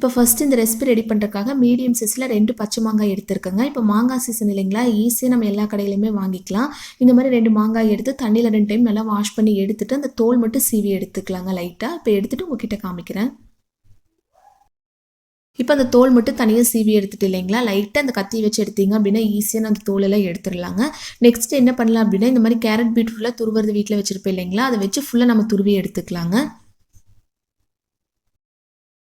இப்போ ஃபஸ்ட்டு இந்த recipe ready பண்ணுறதுக்காக மீடியம் சைஸில் ரெண்டு பச்சை மாங்காய் எடுத்துருக்கேங்க. இப்போ மாங்காய் சீசன் இல்லைங்களா? ஈஸியாக நம்ம எல்லா கடையிலையுமே வாங்கிக்கலாம். இந்த மாதிரி ரெண்டு மாங்காய் எடுத்து தண்ணியில் ரெண்டு டைம் நல்லா வாஷ் பண்ணி எடுத்துட்டு அந்த தோல் மட்டும் சீவி எடுத்துக்கலாங்க லைட்டாக இப்போ எடுத்துகிட்டு உங்ககிட்ட காமிக்கிறேன். இப்போ அந்த தோல் மட்டும் தனியாக சீவி எடுத்துட்டு இல்லைங்களா? லைட்டாக அந்த கத்தி வச்சு எடுத்தீங்க அப்படின்னா ஈஸியாக அந்த தோலெல்லாம் எடுத்துடலாங்க. நெக்ஸ்ட் என்ன பண்ணலாம் அப்படின்னா இந்த மாதிரி கேரட் பீட் துருவுறது வீட்டில் வச்சுருப்பேன் இல்லைங்களா? அதை வச்சு ஃபுல்லாக நம்ம துருவி எடுத்துக்கலாங்க.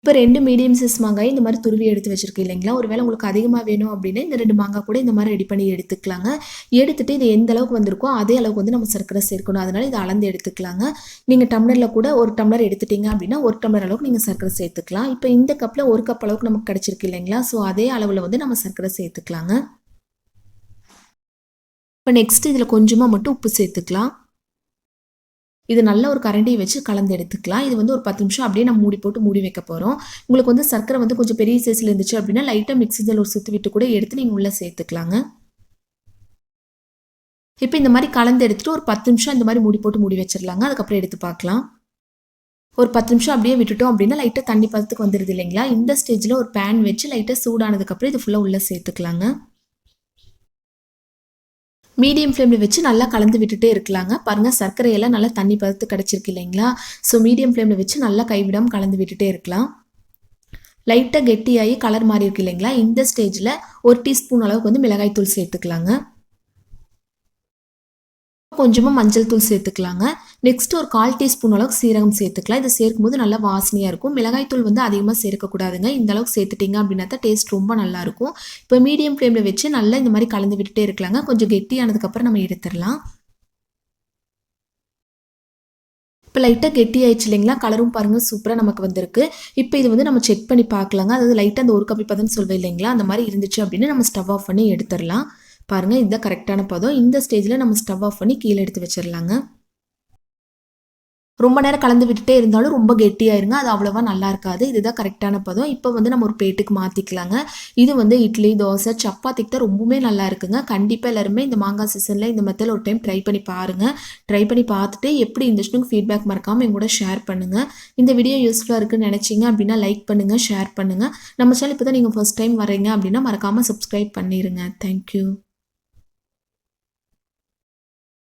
இப்போ ரெண்டு மீடியம் சைஸ் மாங்காய் இந்த மாதிரி துருவி எடுத்து வச்சிருக்கு இல்லைங்களா? ஒருவேளை உங்களுக்கு அதிகமாக வேணும் அப்படின்னா இந்த ரெண்டு மாங்காய் கூட இந்த மாதிரி ரெடி பண்ணி எடுத்துக்கலாங்க. எடுத்துட்டு இது எந்த அளவுக்கு வந்திருக்கோ அதே அளவுக்கு வந்து நம்ம சர்க்கரை சேர்க்கணும். அதனால இதை அளந்து எடுத்துக்கலாங்க. நீங்கள் டம்ளரில் கூட ஒரு டம்ளர் எடுத்துட்டீங்க அப்படின்னா ஒரு டம்ளர் அளவுக்கு நீங்கள் சர்க்கரை சேர்த்துக்கலாம். இப்போ இந்த கப்பில் ஒரு கப் அளவுக்கு நமக்கு கிடச்சிருக்கு இல்லைங்களா? ஸோ அதே அளவில் வந்து நம்ம சர்க்கரை சேர்த்துக்கலாங்க. இப்போ நெக்ஸ்ட் இதில் கொஞ்சமாக மட்டும் உப்பு சேர்த்துக்கலாம். இது நல்ல ஒரு கரண்டியை வச்சு கலந்து எடுத்துக்கலாம். இது வந்து ஒரு பத்து நிமிஷம் அப்படியே நம்ம மூடி போட்டு மூடி வைக்க போகிறோம் உங்களுக்கு வந்து சர்க்கரை வந்து கொஞ்சம் பெரிய சைஸில் இருந்துச்சு அப்படின்னா லைட்டாக மிக்ஸி ஜல் ஒரு சுற்றி விட்டு கூட எடுத்து நீங்கள் உள்ளே சேர்த்துக்கலாங்க. இப்போ இந்த மாதிரி கலந்து எடுத்துகிட்டு ஒரு பத்து நிமிஷம் இந்த மாதிரி மூடி போட்டு மூடி வச்சிடலாங்க. அதுக்கப்புறம் எடுத்து பார்க்கலாம். ஒரு பத்து நிமிஷம் அப்படியே விட்டுட்டோம் அப்படின்னா லைட்டாக தண்ணி பதத்துக்கு வந்துடுது இல்லைங்களா? இந்த ஸ்டேஜில் ஒரு பேன் வச்சு லைட்டாக சூடானதுக்கப்புறம் இது ஃபுல்லாக உள்ளே சேர்த்துக்கலாங்க. மீடியம் ஃப்ளேமில் வச்சு நல்லா கலந்து விட்டுட்டே இருக்கலாங்க. பாருங்கள் சர்க்கரையெல்லாம் நல்லா தண்ணி பதத்து கிடச்சிருக்கு இல்லைங்களா? ஸோ மீடியம் ஃப்ளேமில் வச்சு நல்லா கைவிடாமல் கலந்து விட்டுட்டே இருக்கலாம். லைட்டாக கெட்டியாகி கலர் மாறி இருக்கு இல்லைங்களா? இந்த ஸ்டேஜில் ஒரு டீஸ்பூன் அளவுக்கு வந்து மிளகாய் தூள் சேர்த்துக்கலாங்க. கொஞ்சமாக மஞ்சள் தூள் சேர்த்துக்கலாங்க. நெக்ஸ்ட் ஒரு கால் டீஸ்பூன் அளவுக்கு சீரகம் சேர்த்துக்கலாம். இதை சேர்க்கும்போது நல்லா வாசனையாக இருக்கும். மிளகாய் தூள் வந்து அதிகமாக சேர்க்கக்கூடாதுங்க இந்த அளவுக்கு சேர்த்துட்டிங்க அப்படின்னா தான் டேஸ்ட் ரொம்ப நல்லாயிருக்கும் இப்போ மீடியம் ஃப்ளேமில் வச்சு நல்லா இந்த மாதிரி கலந்து விட்டுட்டே இருக்கலாங்க. கொஞ்சம் கெட்டியானதுக்கப்புறம் நம்ம எடுத்துடலாம். இப்போ லைட்டாக கெட்டி ஆயிடுச்சு இல்லைங்களா? கலரும் பாருங்கள் சூப்பராக நமக்கு வந்திருக்கு. இப்போ இது வந்து நம்ம செக் பண்ணி பார்க்கலாங்க. அதாவது லைட்டாக அந்த ஒரு கப்பி பதம்னு சொல்வேன் இல்லைங்களா? அந்த மாதிரி இருந்துச்சு அப்படின்னு நம்ம ஸ்டவ் ஆஃப் பண்ணி எடுத்துடலாம். பாருங்கள் இதுதான் கரெக்டான பதம். இந்த ஸ்டேஜில் நம்ம ஸ்டவ் ஆஃப் பண்ணி கீழே எடுத்து வச்சிடலாங்க ரொம்ப நேரம் கலந்து விட்டுட்டே இருந்தாலும் ரொம்ப கெட்டியாயிருங்க. அது அவ்வளோவா நல்லா இருக்காது. இதுதான் கரெக்டான பதம். இப்போ வந்து நம்ம ஒரு பிளேட்டுக்கு மாற்றிக்கலாங்க இது வந்து இட்லி தோசை சப்பாத்திக்கு தான் ரொம்பவுமே நல்லா இருக்குங்க. கண்டிப்பாக எல்லாருமே இந்த மாங்காய் சீசனில் இந்த மெத்தடில் ஒரு டைம் ட்ரை பண்ணி பாருங்கள் ட்ரை பண்ணி பார்த்துட்டு எப்படி இருந்துச்சுன்னு ஃபீட்பேக் மறக்காமல் எங்கூட ஷேர் பண்ணுங்கள் இந்த வீடியோ யூஸ்ஃபுல்லாக இருக்குன்னு நினச்சிங்க அப்படின்னா லைக் பண்ணுங்கள் ஷேர் பண்ணுங்கள் நம்ம சேனல் இப்போ தான் நீங்கள் ஃபஸ்ட் டைம் வரீங்க அப்படின்னா மறக்காமல் சப்ஸ்கிரைப் பண்ணிடுங்க தேங்க்யூ